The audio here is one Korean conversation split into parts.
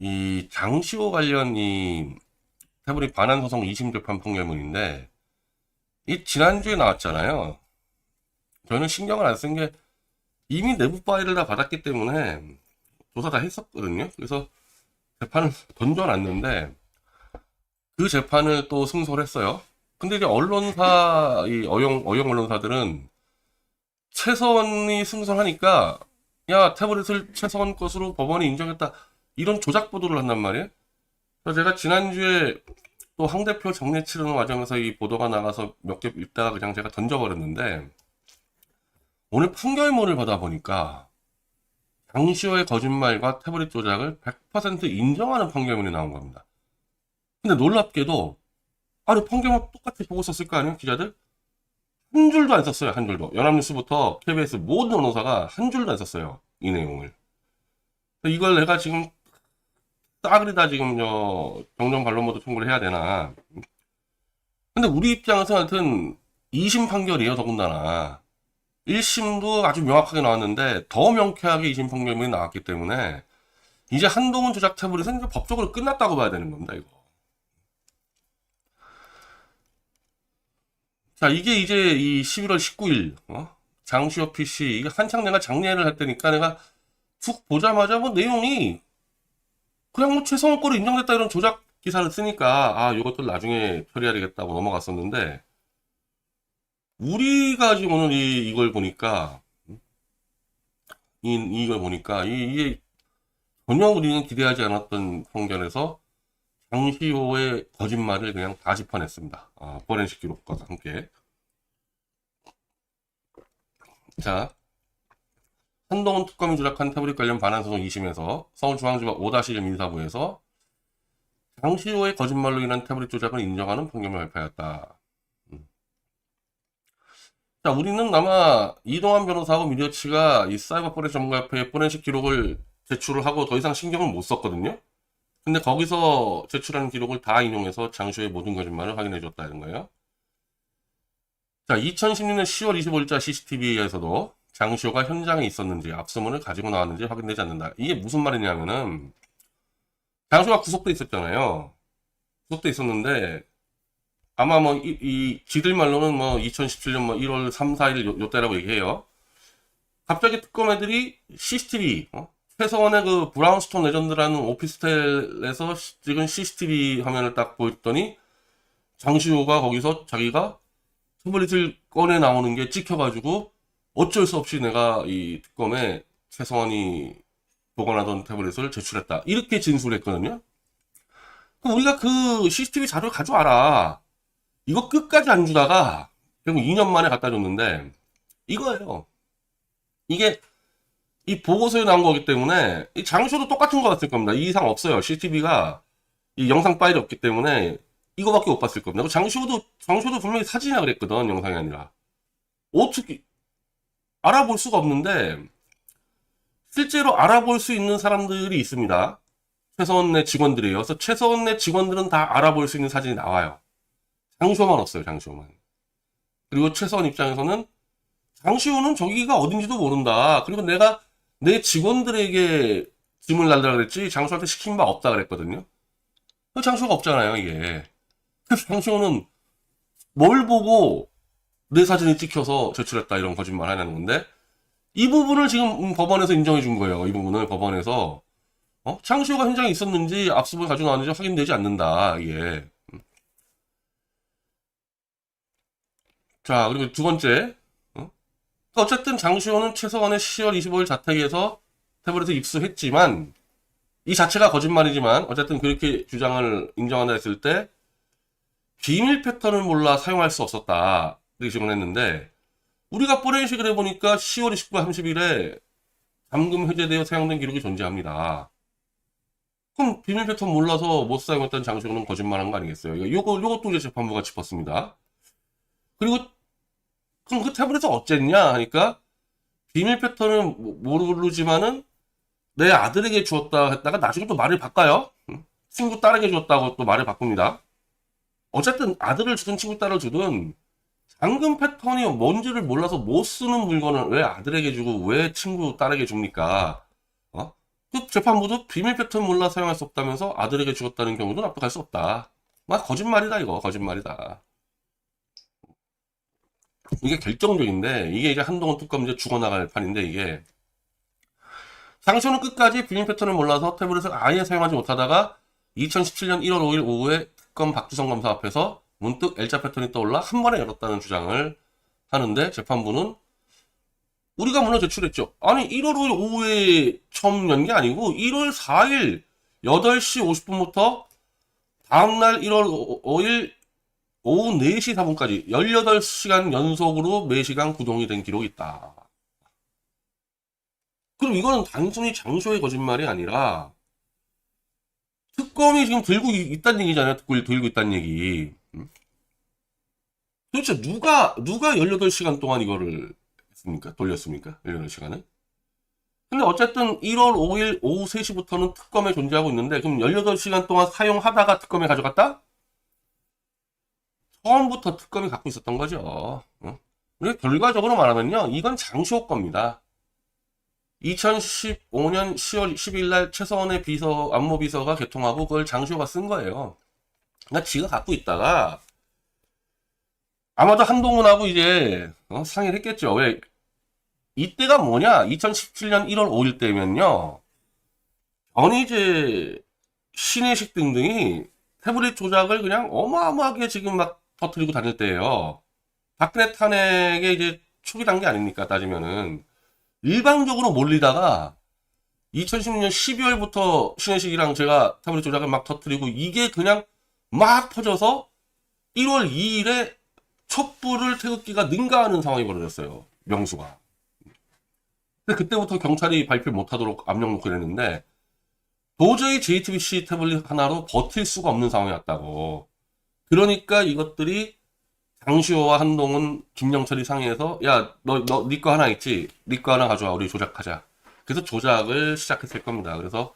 이 장시호 관련 이 태블릿 반환 소송 2심 재판 판결문인데 이 지난주에 나왔잖아요. 저는 신경을 안 쓴 게 이미 내부 파일을 다 받았기 때문에 조사 다 했었거든요. 그래서 재판을 던져놨는데 그 재판을 또 승소를 했어요. 근데 이제 언론사 이 어용 어용 언론사들은 최서원이 승소하니까 야 태블릿을 최서원 것으로 법원이 인정했다 이런 조작 보도를 한단 말이에요. 그래서 제가 지난주에 또 황 대표 정례 치르는 과정에서 이 보도가 나가서 몇 개 읽다가 그냥 제가 던져버렸는데 오늘 판결문을 보다 보니까 장시호의 거짓말과 태블릿 조작을 100% 인정하는 판결문이 나온 겁니다. 근데 놀랍게도 아니 판결문 똑같이 보고 썼을 거 아니에요 기자들? 한 줄도 안 썼어요 한 줄도 연합뉴스부터 KBS 모든 언론사가 한 줄도 안 썼어요 이 내용을 이걸 내가 지금 싸그리다 지금 저 정정 반론모드 청구를 해야 되나. 근데 우리 입장에서 하여튼 2심 판결이에요 더군다나. 1심도 아주 명확하게 나왔는데 더 명쾌하게 2심 판결문이 나왔기 때문에 이제 한동훈 조작 태블릿은 이제 법적으로 끝났다고 봐야 되는 겁니다 이거. 자, 이게 이제 이 11월 19일, 어? 장시호 PC, 이게 한창 내가 장례를 할 때니까 내가 툭 보자마자 뭐 내용이 그냥 뭐 최성원 거로 인정됐다 이런 조작 기사를 쓰니까 아, 이것도 나중에 처리해야 되겠다고 넘어갔었는데 우리가 지금 오늘 이, 이걸 보니까 이, 이걸 보니까 이, 이게 전혀 우리는 기대하지 않았던 판결에서 장시호의 거짓말을 그냥 다 짚어냈습니다. 아, 포렌식 기록과 함께. 자, 한동훈 특검이 조작한 태블릿 관련 반환 소송 2심에서 서울중앙지법 5-1 민사부에서 장시호의 거짓말로 인한 태블릿 조작을 인정하는 판결을 발표하였다. 음. 자, 우리는 아마 이동환 변호사하고 미디어치가 이 사이버 포렌식 전문가협회에 포렌식 기록을 제출을 하고 더 이상 신경을 못 썼거든요. 근데 거기서 제출한 기록을 다 인용해서 장시호의 모든 거짓말을 확인해 줬다는 거예요. 자, 2016년 10월 25일자 CCTV에서도 장시호가 현장에 있었는지 압수문을 가지고 나왔는지 확인되지 않는다. 이게 무슨 말이냐면은 장시호가 구속돼 있었잖아요. 구속돼 있었는데 아마 뭐 이, 이 지들 말로는 뭐 2017년 뭐 1월 3, 4일 요, 요 때라고 얘기해요. 갑자기 특검 애들이 CCTV 어? 최서원의 그 브라운스톤 레전드라는 오피스텔에서 시- 찍은 CCTV 화면을 딱 보였더니 장시호가 거기서 자기가 태블릿을 꺼내 나오는 게 찍혀가지고 어쩔 수 없이 내가 이 특검에 최서원이 보관하던 태블릿을 제출했다. 이렇게 진술했거든요. 그럼 우리가 그 CCTV 자료를 가져와라. 이거 끝까지 안 주다가 결국 2년 만에 갖다 줬는데 이거예요. 이게 이 보고서에 나온 거기 때문에 이 장소도 똑같은 거 같을 겁니다. 이 이상 없어요. CCTV가 이 영상 파일이 없기 때문에 이거밖에 못 봤을 겁니다. 그 장시호도 장시호도 분명히 사진이라 그랬거든 영상이 아니라 어떻게 알아볼 수가 없는데 실제로 알아볼 수 있는 사람들이 있습니다. 최서원의 직원들이에요. 그래서 최서원의 직원들은 다 알아볼 수 있는 사진이 나와요. 장시호만 없어요. 장시호만. 그리고 최서원 입장에서는 장시호는 저기가 어딘지도 모른다. 그리고 내가 내 직원들에게 짐을 날라 그랬지 장수한테 시킨 바 없다 그랬거든요. 그 장수가 없잖아요, 이게. 장수는 뭘 보고 내 사진이 찍혀서 제출했다 이런 거짓말 하는 건데 이 부분을 지금 음, 법원에서 인정해 준 거예요. 이 부분을 법원에서 어? 장시호가 현장에 있었는지 압수물 가지고 나왔는지 확인되지 않는다. 이게. 음. 자, 그리고 두 번째. 어? 어쨌든 장시호는 최서원의 10월 25일 자택에서 태블릿을 입수했지만 이 자체가 거짓말이지만 어쨌든 그렇게 주장을 인정한다 했을 때 비밀 패턴을 몰라 사용할 수 없었다 이렇게 증언했는데 우리가 포렌식을 해보니까 10월 29일 30일에 잠금 해제되어 사용된 기록이 존재합니다. 그럼 비밀 패턴 몰라서 못 사용했던 장시호는 거짓말한 거 아니겠어요? 요거 요것도 이제 재판부가 짚었습니다. 그리고 그럼 그 태블릿을 어쨌냐 하니까 비밀 패턴을 모- 모르지만은 내 아들에게 주었다 했다가 나중에 또 말을 바꿔요. 응? 친구 딸에게 주었다고 또 말을 바꿉니다. 어쨌든 아들을 주든 친구 딸을 주든 잠금 패턴이 뭔지를 몰라서 못 쓰는 물건을 왜 아들에게 주고 왜 친구 딸에게 줍니까? 어? 그 재판부도 비밀 패턴 몰라 사용할 수 없다면서 아들에게 죽었다는 경우도 납득할 수 없다. 막 거짓말이다 이거 거짓말이다. 이게 결정적인데 이게 이제 한동훈 특검 이제 죽어나갈 판인데 이게 장시호는 끝까지 비밀 패턴을 몰라서 태블릿을 아예 사용하지 못하다가 2017년 1월 5일 오후에 특검 박주성 검사 앞에서 문득 L자 패턴이 떠올라 한 번에 열었다는 주장을 하는데 재판부는 우리가 물론 제출했죠. 아니 1월 5일 오후에 처음 연 게 아니고 1월 4일 8시 50분부터 다음날 1월 5일 오후 4시 4분까지 18시간 연속으로 매시간 구동이 된 기록이 있다. 그럼 이거는 단순히 장소의 거짓말이 아니라 특검이 지금 들고 이- 있다는 얘기잖아요. 들고 있다는 얘기. 음? 도대체 누가 누가 18시간 동안 이거를 했습니까? 돌렸습니까? 18시간을? 근데 어쨌든 1월 5일 오후 3시부터는 특검에 존재하고 있는데 그럼 18시간 동안 사용하다가 특검에 가져갔다? 처음부터 특검이 갖고 있었던 거죠. 어? 그리고 결과적으로 말하면요. 이건 장시호 겁니다. 2015년 10월 10일 날 최서원의 비서, 안모 비서가 개통하고 그걸 장시호가 쓴 거예요. 그러니까 지가 갖고 있다가 아마도 한동훈하고 이제 어, 상의를 했겠죠. 왜? 이때가 뭐냐? 2017년 1월 5일 때면요. 전이제 신혜식 등등이 태블릿 조작을 그냥 어마어마하게 지금 막 터뜨리고 다닐 때예요. 박근혜 탄핵의 이제 초기 단계 아닙니까? 따지면은. 일방적으로 몰리다가 2016년 12월부터 신혜식이랑 제가 태블릿 조작을 막 터뜨리고 이게 그냥 막 퍼져서 1월 2일에 촛불을 태극기가 능가하는 상황이 벌어졌어요. 명수가. 근데 그때부터 경찰이 발표 못하도록 압력 놓고 이랬는데 도저히 JTBC 태블릿 하나로 버틸 수가 없는 상황이었다고. 그러니까 이것들이 장시호와 한동훈, 김영철이 상의해서 야, 너, 너, 네거 하나 있지? 네거 하나 가져와. 우리 조작하자. 그래서 조작을 시작했을 겁니다. 그래서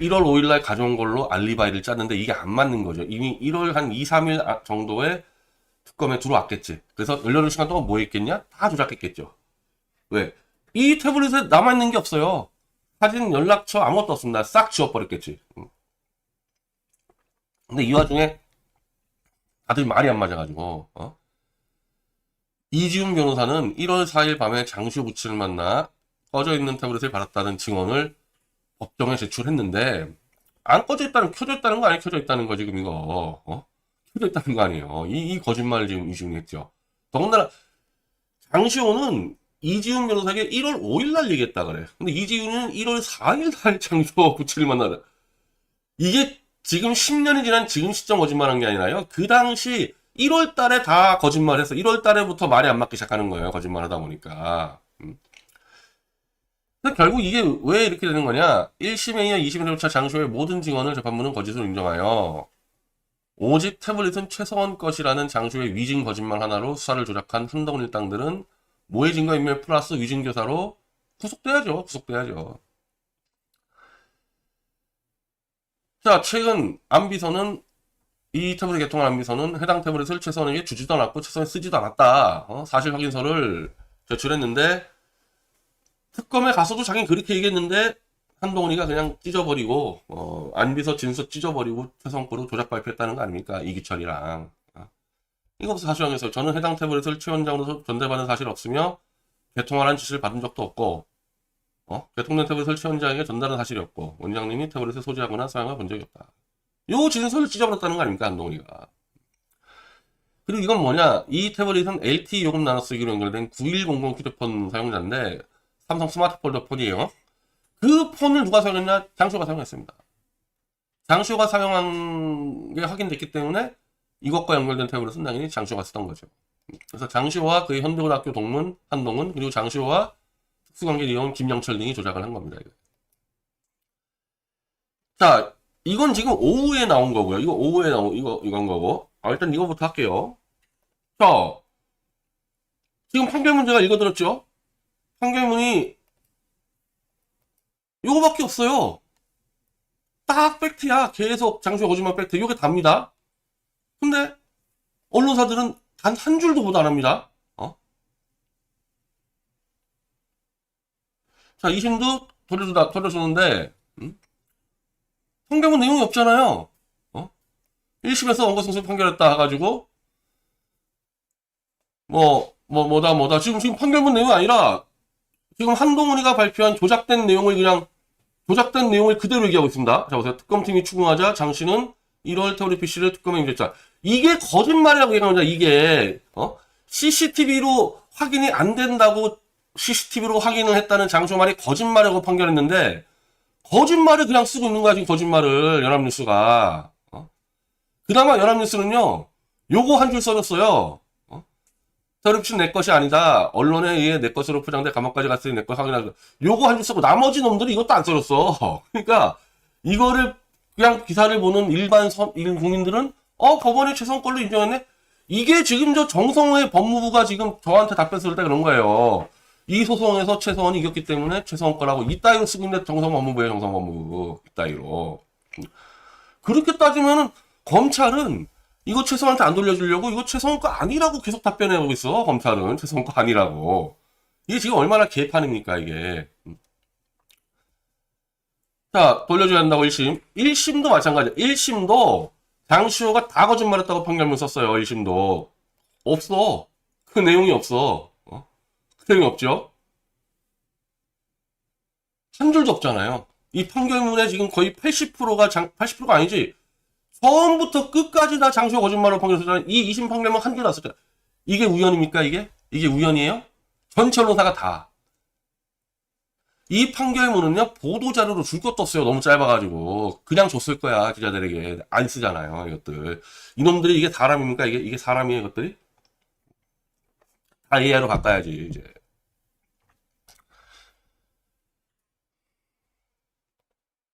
1월 5일 날 가져온 걸로 알리바이를 짰는데 이게 안 맞는 거죠. 이미 1월 한 2, 3일 아- 정도에 특검에 들어왔겠지. 그래서 18시간 동안 뭐 했겠냐? 다 조작했겠죠. 왜? 이 태블릿에 남아있는 게 없어요. 사진, 연락처 아무것도 없습니다. 싹 지워버렸겠지. 음. 근데 이 와중에 다들 말이 안 맞아가지고, 어? 이지훈 변호사는 1월 4일 밤에 장시호 부치를 만나 꺼져 있는 태블릿을 받았다는 증언을 법정에 제출했는데, 안 꺼져 있다는, 켜져 있다는 거 아니에요? 켜져 있다는 거 지금 이거, 어? 있다는 거 아니에요. 이, 이 거짓말을 지금 이지훈이 했죠. 더군다나, 장시호는 이지훈 변호사에게 1월 5일 날 얘기했다 그래. 근데 이지훈은 1월 4일 날 장시호 부치를 만나다. 이게 지금 10년이 지난 지금 시점 거짓말한 게 아니라요. 그 당시 1월 달에 다 거짓말해서 1월 달에부터 말이 안 맞기 시작하는 거예요. 거짓말하다 보니까. 음. 결국 이게 왜 이렇게 되는 거냐? 1심에 이어 2심에 차 장시호의 모든 증언을 재판부는 거짓으로 인정하여 오직 태블릿은 최성원 것이라는 장시호의 위증 거짓말 하나로 수사를 조작한 한동훈 일당들은 증거 인멸 플러스 위증 교사로 구속돼야죠. 구속돼야죠. 자, 최근 안비서는 이 태블릿 개통한 안비서는 해당 태블릿을 최선에게 주지도 않았고 최선에 쓰지도 않았다. 어? 사실 확인서를 제출했는데 특검에 가서도 자기는 그렇게 얘기했는데 한동훈이가 그냥 찢어버리고 어, 안비서 진술 찢어버리고 최선 거로 조작 발표했다는 거 아닙니까? 이기철이랑. 어? 이거 사실 확인서 저는 해당 태블릿을 최 원장으로서 전달받은 사실 없으며 개통하라는 지시를 받은 적도 없고 어? 개통된 태블릿을 최 원장에게 전달한 사실이 없고 원장님이 태블릿을 소지하거나 사용해 본 적이 없다. 요 진술을 찢어버렸다는 거 아닙니까 한동훈이가. 그리고 이건 뭐냐 이 태블릿은 LTE 요금 나눠 쓰기로 연결된 9100 휴대폰 사용자인데 삼성 스마트 폴더 폰이에요. 그 폰을 누가 사용했냐 장시호가 사용했습니다. 장시호가 사용한 게 확인됐기 때문에 이것과 연결된 태블릿은 당연히 장시호가 쓰던 거죠. 그래서 장시호와 그의 현대고등학교 동문 한동훈 그리고 장시호와 특수관계 이용 김영철 등이 조작을 한 겁니다. 이거. 자, 이건 지금 오후에 나온 거고요. 이거 오후에 나온 이거 이건 거고. 아, 일단 이거부터 할게요. 자, 지금 판결 문 제가 읽어들었죠? 판결문이 요거밖에 없어요. 딱 팩트야. 계속 장시호 거짓말 팩트. 요게 답니다. 근데 언론사들은 단 한 줄도 보도 안 합니다. 어? 자, 이심도 돌려주다, 돌려주는데, 음? 판결문 내용이 없잖아요. 어? 1심에서 원고승소 판결했다 해가지고, 뭐, 뭐, 뭐다, 뭐다. 지금, 지금 판결문 내용이 아니라, 지금 한동훈이가 발표한 조작된 내용을 그냥, 조작된 내용을 그대로 얘기하고 있습니다. 자, 보세요. 특검팀이 추궁하자 장 씨는 1월 태우리 PC를 특검에 인정했다. 이게 거짓말이라고 거야, 이게. 어? CCTV로 확인이 안 된다고 CCTV로 확인을 했다는 장소 말이 거짓말이라고 판결했는데, 거짓말을 그냥 쓰고 있는 거야, 지금 거짓말을, 연합뉴스가. 어? 그나마 연합뉴스는요, 요거 한 줄 써줬어요. 어? 태우리피는 내 것이 아니다. 언론에 의해 내 것으로 포장돼 감옥까지 갔으니 내 것 확인하고. 요거 한 줄 쓰고, 나머지 놈들이 이것도 안 써줬어. 그러니까, 이거를 그냥 기사를 보는 일반 서, 일 국민들은 어 법원이 최선 걸로 인정했네. 이게 지금 저 정성호의 법무부가 지금 저한테 답변 쓸 때 그런 거예요. 이 소송에서 최서원이 이겼기 때문에 최서원 거라고 이따위로 쓰고 있는데 정성 법무부예요, 정성 법무부 이따위로. 그렇게 따지면은 검찰은 이거 최서원한테 안 돌려주려고 이거 최서원 거 아니라고 계속 답변해오고 있어. 검찰은 최서원 거 아니라고. 이게 지금 얼마나 개판입니까 이게. 자, 돌려줘야 한다고 1심. 1심도 마찬가지야. 1심도 장시호가 다 거짓말했다고 판결문 썼어요. 1심도. 없어. 그 내용이 없어. 어? 그 내용이 없죠. 한 줄도 없잖아요. 이 판결문에 지금 거의 80%가 장, 80%가 아니지. 처음부터 끝까지 다 장시호 거짓말로 판결 썼잖아요. 이 2심 판결문 한줄 났었잖아요. 이게 우연입니까, 이게? 이게 우연이에요? 전체 언론사가 다. 이 판결문은요 보도자료로 줄 것도 없어요 너무 짧아가지고 그냥 줬을 거야 기자들에게 안 쓰잖아요 이것들 이놈들이 이게 사람입니까 이게 이게 사람이에요 이것들이 다 AI로 바꿔야지 이제